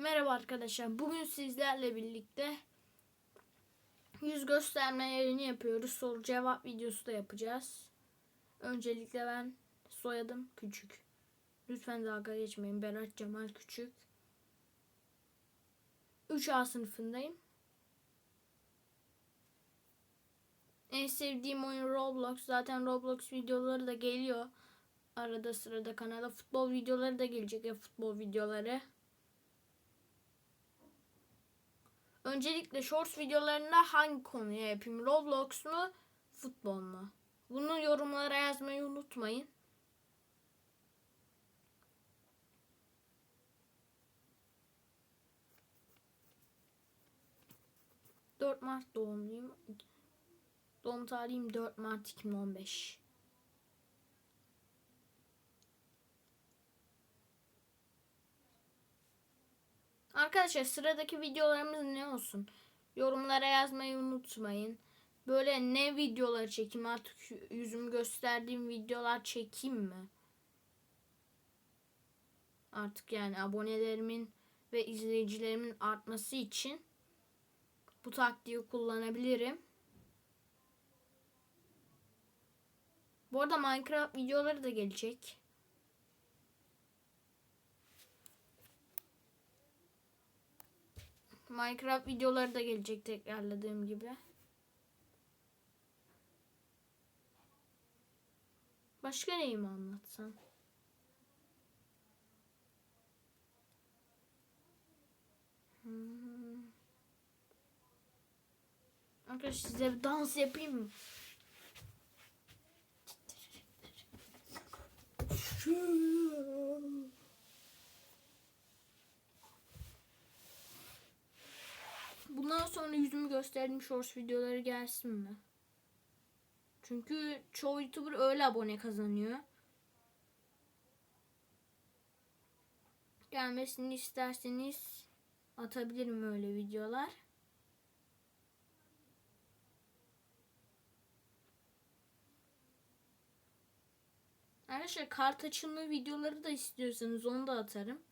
Merhaba arkadaşlar. Bugün sizlerle birlikte yüz gösterme yayını yapıyoruz. Soru cevap videosu da yapacağız. Öncelikle ben soyadım Küçük. Lütfen dalga geçmeyin. Berat Cemal Küçük. 3A sınıfındayım. En sevdiğim oyun Roblox. Zaten Roblox videoları da geliyor. Arada sırada kanala futbol videoları da gelecek ya futbol videoları. Öncelikle shorts videolarında hangi konuya yapayım? Roblox mu? Futbol mu? Bunu yorumlara yazmayı unutmayın. ...4 Mart doğumluyum. Doğum tarihim 4 Mart 2015. Arkadaşlar sıradaki videolarımız ne olsun? Yorumlara yazmayı unutmayın. Böyle ne videolar çekeyim artık yüzümü gösterdiğim videolar çekeyim mi? Artık yani abonelerimin ve izleyicilerimin artması için bu taktiği kullanabilirim. Bu arada Minecraft videoları da gelecek. Minecraft videoları da gelecek tekrarladığım gibi. Başka neyi mi anlatsam? Hmm. Arkadaşlar size bir dans yapayım mı? Bundan sonra yüzümü gösterdiğim shorts videoları gelsin mi? Çünkü çoğu YouTuber öyle abone kazanıyor. Gelmesini isterseniz atabilirim öyle videolar. Arkadaşlar kart açılma videoları da istiyorsanız onu da atarım.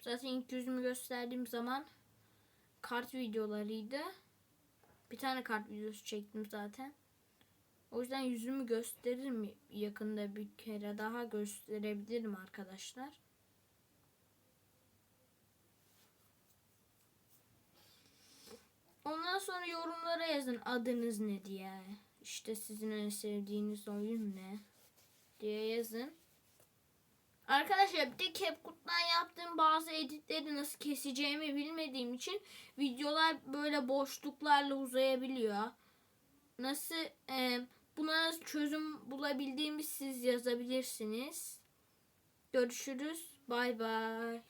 Zaten ilk yüzümü gösterdiğim zaman kart videolarıydı. Bir tane kart videosu çektim zaten. O yüzden yüzümü gösteririm yakında bir kere daha gösterebilirim arkadaşlar. Ondan sonra yorumlara yazın adınız ne diye. İşte sizin en sevdiğiniz oyun ne diye yazın. Arkadaşlar bir de CapCut'tan yaptığım bazı editleri nasıl keseceğimi bilmediğim için videolar böyle boşluklarla uzayabiliyor. Nasıl e, buna çözüm bulabildiğimi siz yazabilirsiniz. Görüşürüz. Bay bay.